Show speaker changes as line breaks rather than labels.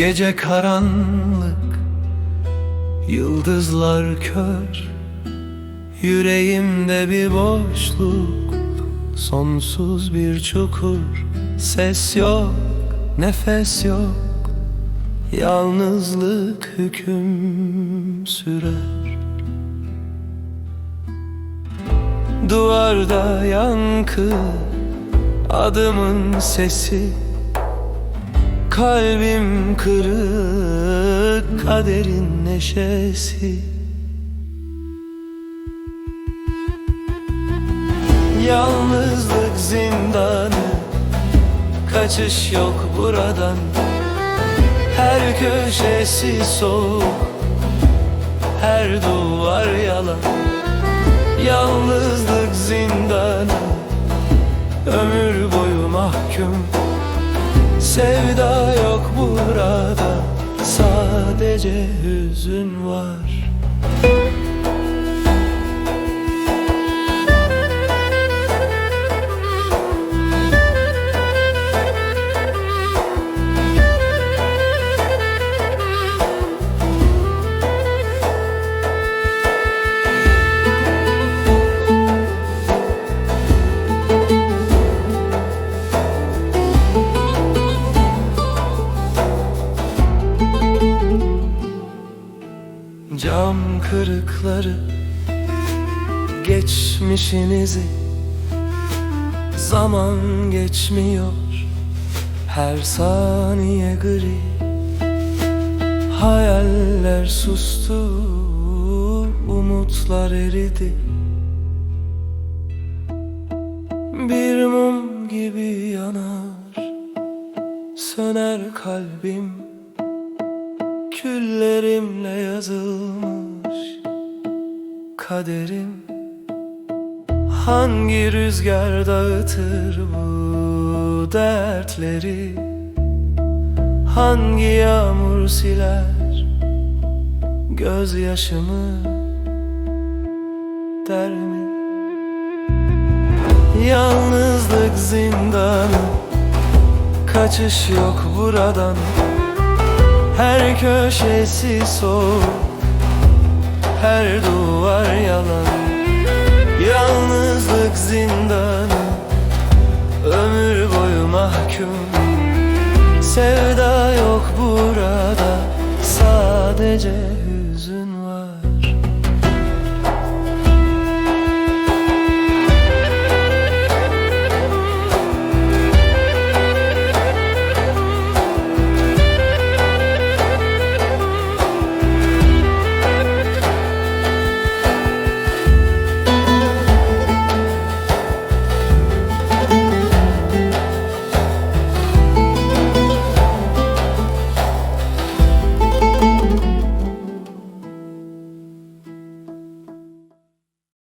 Gece karanlık Yıldızlar kör Yüreğimde bir boşluk Sonsuz bir çukur. Ses yok, nefes yok. Yalnızlık hüküm sürer. Duvarda yankı Adımın sesi. Kalbim kırık kaderin neşesi Yalnızlık zindanı Kaçış yok buradan. Her köşesi soğuk Her duvar yalan. Yalnızlık zindanı Ömür boyu mahkum. Sevda yok burada Sadece hüzün var Cam kırıkları Geçmişinizi. Zaman geçmiyor Her saniye gri. Hayaller sustu Umutlar eridi. Bir mum gibi yanar Söner kalbim Küllerimle yazılmış kaderim. Hangi rüzgar dağıtır bu dertleri? Hangi yağmur siler gözyaşımı der mi? Yalnızlık zindanı Kaçış yok buradan her köşesi soğuk Her duvar yalan. Yalnızlık zindanı Ömür boyu mahkum. Sevda yok burada Sadece